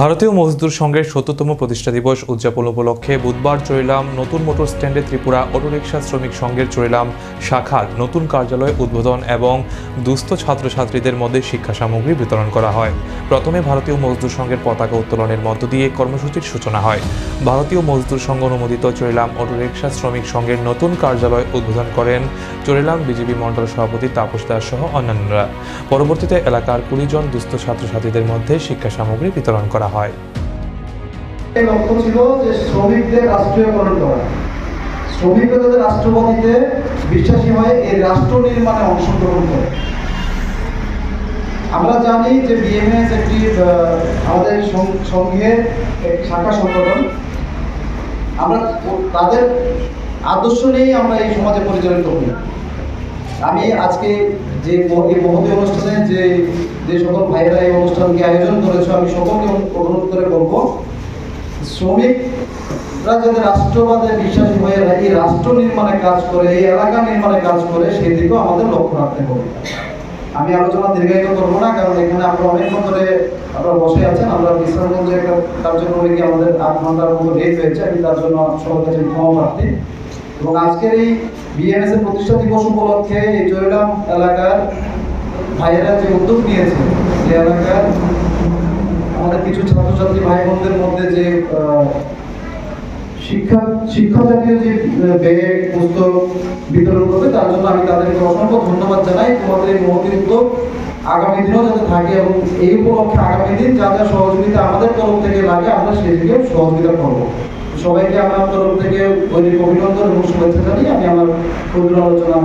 ভারতীয় মজদুর সংঘের সত্তরতম প্রতিষ্ঠা দিবস উদযাপন উপলক্ষে বুধবার চরিলাম নতুন মোটর স্ট্যান্ডে ত্রিপুরা অটোরিকশা শ্রমিক সংঘের চরিলাম শাখার নতুন কার্যালয় উদ্বোধন এবং দুস্থ ছাত্রছাত্রীদের মধ্যে শিক্ষা সামগ্রী বিতরণ করা হয়। প্রথমে ভারতীয় মজদুর সংঘের পতাকা উত্তোলনের মধ্য দিয়ে কর্মসূচির সূচনা হয়। ভারতীয় মজদুর সংঘ অনুমোদিত চরিলাম অটোরিকশা শ্রমিক সংঘের নতুন কার্যালয় উদ্বোধন করেন চরিলাম বিজেপি মণ্ডল সভাপতি তাপস দাস সহ অন্যান্যরা। পরবর্তীতে এলাকার কুড়ি জন দুস্থ ছাত্রছাত্রীদের মধ্যে শিক্ষা সামগ্রী বিতরণ করা হয়। এই লক্ষ্য ছিল যে শ্রমিকদের রাষ্ট্রীয়করণ করা। শ্রমিকরা যাতে রাষ্ট্রপতিতে বিশ্বাসী হয়ে এই রাষ্ট্র নির্মাণে অংশগ্রহণ করে। আমরা জানি যে বিএমএস একটি আমাদের সংঘের এক শাখা সংগঠন। আমরা তাদের আদর্শ নিয়েই আমরা এই সমাজে পরিচালিত হই। আমি আজকে যে এই মহতী অনুষ্ঠানে যে যে সকল ভাইয়েরা এই অনুষ্ঠানকে আয়োজন করেছে, আমি সকলকে অনু- অনুরোধ করে বলব, শ্রমিকরা যাতে রাষ্ট্রবাদে বিশ্বাসী হয়ে এই রাষ্ট্র নির্মাণে কাজ করে, এই এলাকা নির্মাণে কাজ করে, সেই দিকেও আমাদের লক্ষ্য রাখতে হবে। আমি আলোচনা দীর্ঘায়িত করব না, কারণ এখানে আমরা অনেকক্ষণ ধরে আপনারা বসে আছেন, আমরা বিশ্রামগঞ্জে একটা কার্যক্রমে গিয়ে আমাদের আট ঘণ্টার মতো লেট হয়েছে, আমি তার জন্য সবার কাছে ক্ষমা প্রার্থী। এবং আজকের এই বিএমএস এর প্রতিষ্ঠা দিবস উপলক্ষে এই চরিলাম এলাকার ভাইয়েরা যে উদ্যোগ নিয়েছে, যে এলাকার আমাদের কিছু ছাত্রছাত্রী ভাই বোনদের মধ্যে যে শিক্ষা শিক্ষা জাতীয় যে পুস্তক বিতরণ করবে, তার জন্য আমি তাদেরকে অসংখ্য ধন্যবাদ জানাই। তোমাদের এই উদ্যোগ আগামী দিনেও যাতে থাকে এবং এই উপলক্ষে আগামী দিন যা যা সহযোগিতা আমাদের তরফ থেকে লাগে, আমরা সেদিকেও সহযোগিতা করব। সবাইকে আমার তরফ থেকে অভিনন্দন এবং শুভেচ্ছা জানিয়ে আমি আমার ক্ষুদ্র আলোচনা